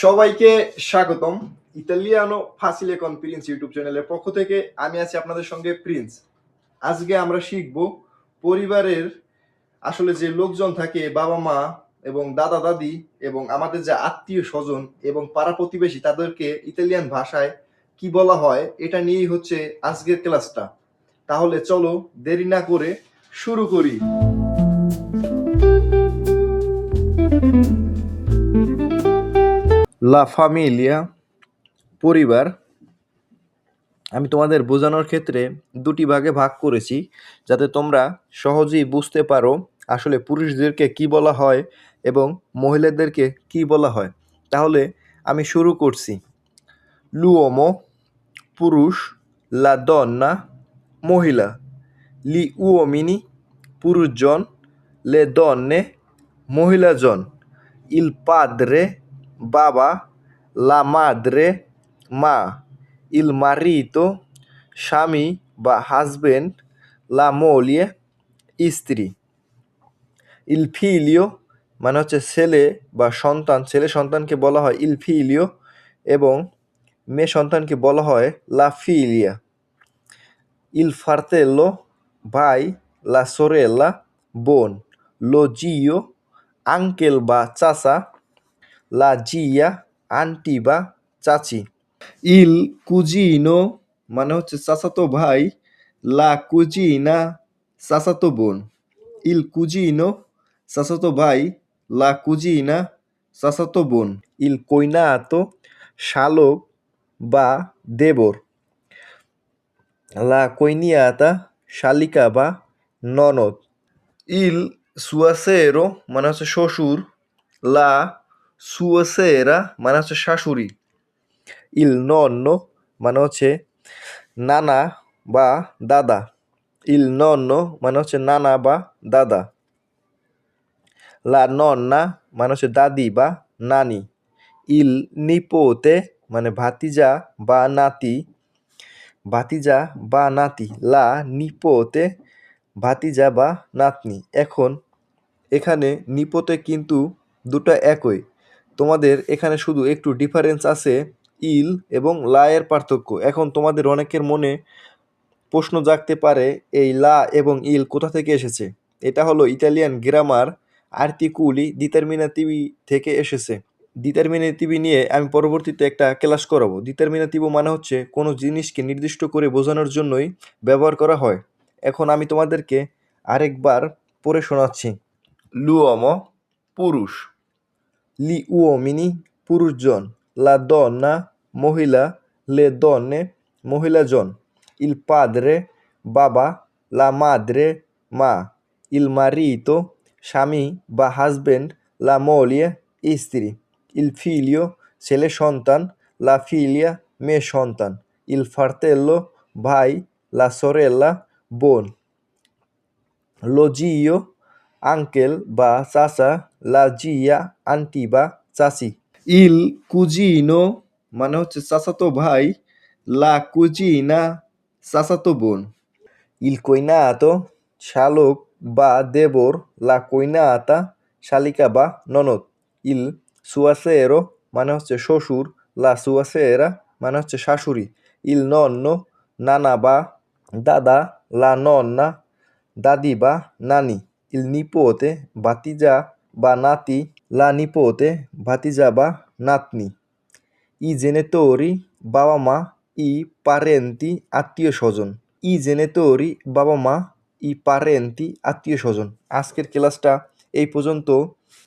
সবাইকে স্বাগতম ইতালিয়ানো ফাসিলে কন প্রিন্স ইউটিউব চ্যানেলের পক্ষ থেকে। আমি আছি আপনাদের সঙ্গে প্রিন্স। আজকে আমরা শিখব পরিবারের আসলে যে লোকজন থাকে, বাবা মা এবং দাদা দাদি এবং আমাদের যে আত্মীয় স্বজন এবং পাড়া প্রতিবেশী, তাদেরকে ইতালিয়ান ভাষায় কি বলা হয়, এটা নিয়েই হচ্ছে আজকের ক্লাসটা। তাহলে চলো দেরি না করে শুরু করি। লা ফামিলিয়া পরিবার। আমি তোমাদের বোঝানোর ক্ষেত্রে দুটি ভাগে ভাগ করেছি, যাতে তোমরা সহজেই বুঝতে পারো আসলে পুরুষদেরকে কি বলা হয় এবং মহিলাদেরকে কি বলা হয়। তাহলে আমি শুরু করছি। লুওমো, পুরুষ, লা দন্না, মহিলা। লি উওমিনি পুরুষজন। লে দন্নে, মহিলাজন। ইল পাদ্রে বাবা লা মাদ্রে মা ইল মারিতো স্বামী বা হাজবেন্ড লা মোলিয়ে স্ত্রী ইল ফিলিও মানে হচ্ছে ছেলে বা সন্তান, ছেলে সন্তানকে বলা হয় ইল ফিলিও এবং মেয়ে সন্তানকে বলা হয় লা ফিলিয়া ইল ফার্তেল্লো ভাই লা সোরেল্লা বোন লো জিও আঙ্কেল বা চাচা লা জিয়া আন্টি বা চাচি ইল কুজিনো মানে হচ্ছে চাচাতো ভাই। লা কুজিনা চাচাতো বোন। ইল কুজিনো চাচাতো ভাই। লা কুজিনা চাচাতো বোন। ইল কইনা কইনাতো শালক বা দেবর। লা কইনিয়াতা শালিকা বা ননদ। ইল সুয়াসেরো মানে হচ্ছে শ্বশুর। লা সুয়াসেরা মানে হচ্ছে শাশুড়ি। ইল নন্ন মানে হচ্ছে নানা বা দাদা। ইল নন্ন মানে হচ্ছে নানা বা দাদা। লা নন্না মানে হচ্ছে দাদি বা নানি। ইল নিপোতে মানে ভাতিজা বা নাতি। ভাতিজা বা নাতি। লা নিপোতে ভাতিজা বা নাতনি। এখন এখানে নিপোতে কিন্তু দুটো একই। তোমাদের এখানে শুধু একটু ডিফারেন্স আছে ইল এবং লা এর পার্থক্য। এখন তোমাদের অনেকের মনে প্রশ্ন জাগতে পারে, এই লা এবং ইল কোথা থেকে এসেছে? এটা হলো ইতালিয়ান গ্রামার আর্টিকুলি ডিটারমিনাটিভি থেকে এসেছে। ডিটারমিনেটিভি নিয়ে আমি পরবর্তীতে একটা ক্লাস করাবো। ডিটারমিনেটিভো মানে হচ্ছে কোনো জিনিসকে নির্দিষ্ট করে বোঝানোর জন্যই ব্যবহার করা হয়। এখন আমি তোমাদেরকে আরেকবার পড়ে শোনাচ্ছি। লুয়মো পুরুষ। লি উওমিনি পুরুষজন লা দন্না মহিলা লে দন্নে মহিলাজন ইল পাদ্রে বাবা লা মাদ্রে মা ইল মারিতো স্বামী বা হাজবেন্ড লা মোলিয়ে স্ত্রী ইল ফিলিও ছেলে সন্তান লা ফিলিয়া মেয়ে সন্তান ইল ফার্তেল্লো ভাই লা সোরেল্লা বোন লজিও আঙ্কেল বা চাচা, লা জিয়া, আন্টি বা চাচি। ইল কুজিনো মানে হচ্ছে চাচাতো ভাই, লা কুজিনা চাচাতো বোন। ইল কইনাতো শালক বা দেবর, লা কইনা আতা শালিকা বা ননদ। ইল সুয়াসেরো মানে হচ্ছে শ্বশুর, লা সুয়াসেরা মানে হচ্ছে শাশুড়ি। ইল নন্ন নানা বা দাদা, লা নন্না দাদি বা নানি। ইল নিপোতে ভাতিজা বা নাতি লা নিপোতে ভাতিজা বা নাতনি ই জেনেতরি বাবা মা ই পারেন্তি আত্মীয় স্বজন ই জেনেতরি বাবা মা ই পারেন্তি আত্মীয় স্বজন আজকের ক্লাসটা এই পর্যন্ত।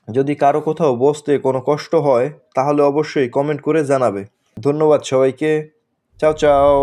যদি কারও কোথাও বসতে কোনো কষ্ট হয়, তাহলে অবশ্যই কমেন্ট করে জানাবে। ধন্যবাদ সবাইকে। চাও চাও।